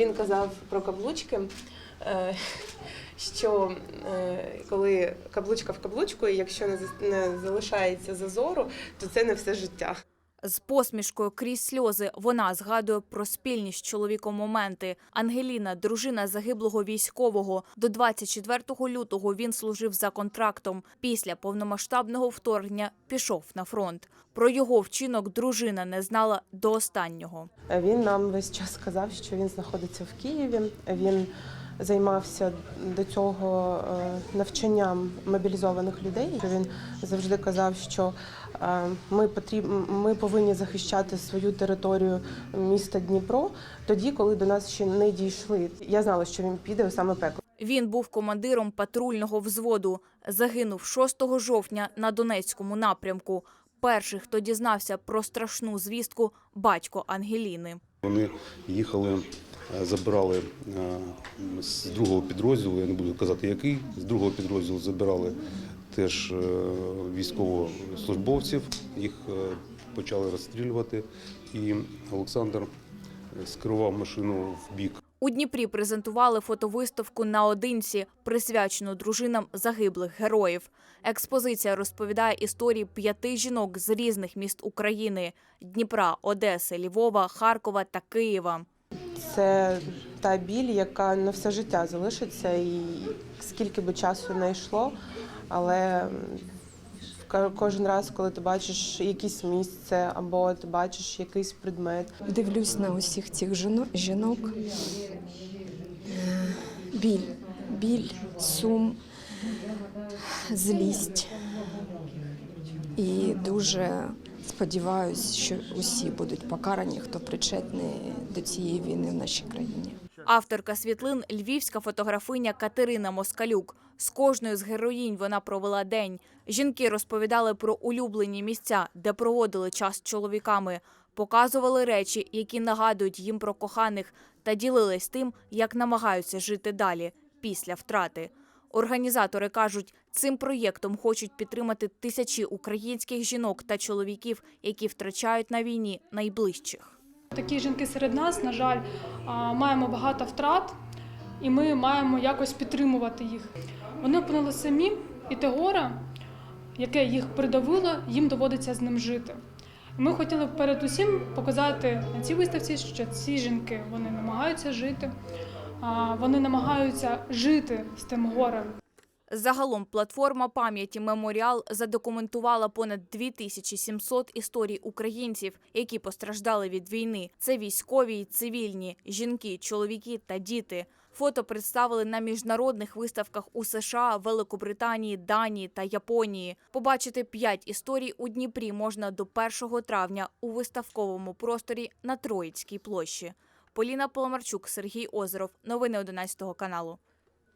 Він казав про каблучки, е, що е, коли каблучка в каблучку, і якщо не залишається зазору, то це не все життя. З посмішкою крізь сльози вона згадує про спільні з чоловіком моменти. Ангеліна, дружина загиблого військового. До 24 лютого він служив за контрактом. Після повномасштабного вторгнення пішов на фронт. Про його вчинок дружина не знала до останнього. Він нам весь час сказав, що він знаходиться в Києві. Він займався до цього е, навчанням мобілізованих людей. Він завжди казав, що е, ми потріб... ми повинні захищати свою територію міста Дніпро тоді, коли до нас ще не дійшли. Я знала, що він піде у саме пекло. Він був командиром патрульного взводу. Загинув 6 жовтня на Донецькому напрямку. Перший, хто дізнався про страшну звістку, батько Ангеліни. Вони їхали, забирали е, з другого підрозділу, я не буду казати який, з другого підрозділу забирали теж е, військовослужбовців, їх е, почали розстрілювати. І Олександр скерував машину в бік У Дніпрі презентували фотовиставку наодинці, присвячену дружинам загиблих героїв. Експозиція розповідає історії п'яти жінок з різних міст України: Дніпра, Одеси, Львова, Харкова та Києва. Це та біль, яка на все життя залишиться, і скільки би часу не йшло, але кожен раз, коли ти бачиш якесь місце або ти бачиш якийсь предмет, Дивлюсь на усіх цих жіно- жінок. Біль, біль, сум, злість. І дуже сподіваюся, що усі будуть покарані, хто причетний до цієї війни в нашій країні. Авторка світлин львівська фотографиня Катерина Москалюк. З кожною з героїнь вона провела день. Жінки розповідали про улюблені місця, де проводили час з чоловіками, показували речі, які нагадують їм про коханих, та ділились тим, як намагаються жити далі після втрати. Організатори кажуть, цим проєктом хочуть підтримати тисячі українських жінок та чоловіків, які втрачають на війні найближчих. Такі жінки серед нас, на жаль, маємо багато втрат, і ми маємо якось підтримувати їх. Вони опинилися самі, і те горе, яке їх придавило, їм доводиться з ним жити. Ми хотіли перед усім показати на цій виставці, що ці жінки вони намагаються жити, вони намагаються жити з тим горем. Загалом платформа пам'яті Меморіал задокументувала понад 2700 історій українців, які постраждали від війни. Це військові й цивільні, жінки, чоловіки та діти. Фото представили на міжнародних виставках у США, Великобританії, Данії та Японії. Побачити п'ять історій у Дніпрі можна до 1 травня у виставковому просторі на Троїцькій площі. Поліна Поломарчук, Сергій Озеров. Новини 11 каналу.